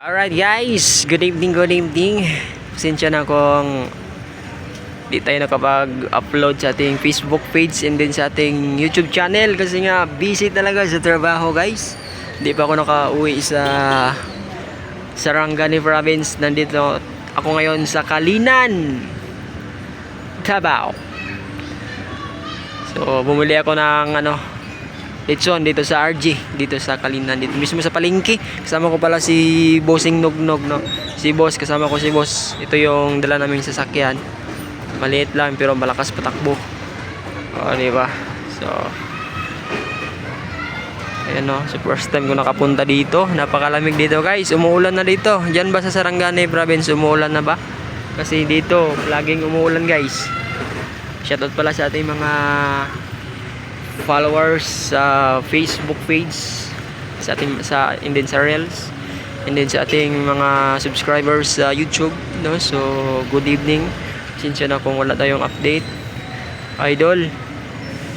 Alright guys, good evening, good evening. Pasensya na kung di tayo nakapag-upload sa ating Facebook page and then sa ating YouTube channel kasi nga busy talaga sa trabaho guys. Hindi pa ako nakauwi sa Sarangani province. Nandito ako ngayon sa Kalinan, Davao. So, bumili ako ng ano, Litson dito sa RG, dito sa Kalinan, dito mismo sa palengke. Kasama ko pala si Bossing Nognog, no. Si Boss, kasama ko si Boss. Ito yung dala naming sasakyan. Maliit lang pero malakas patakbo. O, di ba? So, Ayan no, so first time ko nakapunta dito. Napakalamig dito guys. Umuulan na dito. Diyan ba sa Sarangani province umuulan na ba? Kasi dito, laging umuulan guys. Shoutout pala sa ating mga followers sa Facebook page sa ating sa and then sa Reels and then sa ating mga subscribers sa YouTube no? So good evening. Sinsya na kung wala tayong update. Idol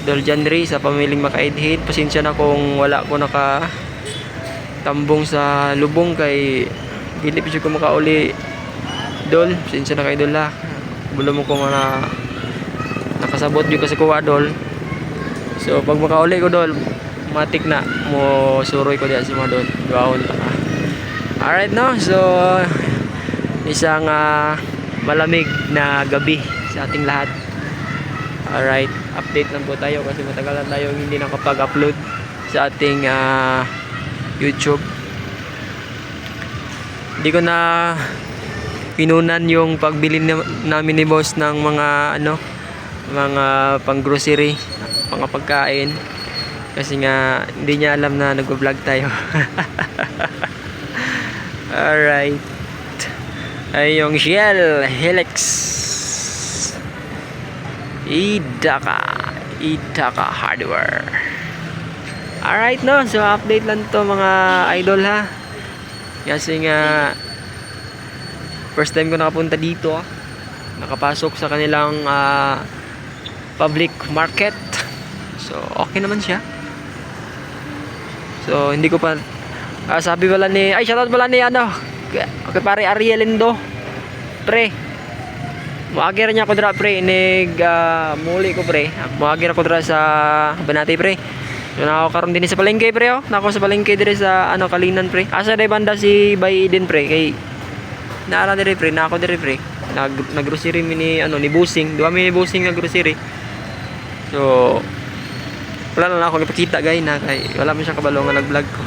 idol John Ray sa pamiling makaidhid pasensya na kung wala ko naka tambong sa lubong kay dili pa ko makauli. Dol pasensya na kay idol ha? Bulo mo ko na nakasabot yung kasi kuha dol So pag makauli ko doon, matik na mo suroy ko diyan sa mga doon. Duawon ta ka. Alright no, so isang ah, malamig na gabi sa ating lahat. Alright, update lang po tayo kasi matagal na tayo hindi nakapag-upload sa ating ah, YouTube. Hindi ko na pinunan yung pagbili na- namin ni boss ng mga ano mga pang grocery mga pagkain. Kasi nga hindi niya alam na nagvo-vlog tayo. Alright. Ay yung Shell Helix. Idaka. Idaka Hardware. Alright no? So update lang to mga idol ha? Kasi nga first time ko nakapunta dito nakapasok sa kanilang ah, public market so okay naman siya so hindi ko pa ah, sabi pala ni ay shoutout pala ni ano okay pare Ariel Lindo pre Muagir niya ko dra pre inig ah, muli ko pre muagir ako dra sa Banati pre So nako karon din sa palengke pre oh. Nako sa palengke dire sa ano Kalinan pre. Asa day banda si Bay Eden pre kay Naara dire pre, na ako dire pre. Nag naggrocery mi ni ano ni Busing, duwa mi ni Busing nga grocery. So wala lang ako ipakita gay na kay wala man siyang kabalo nga nag-vlog ko.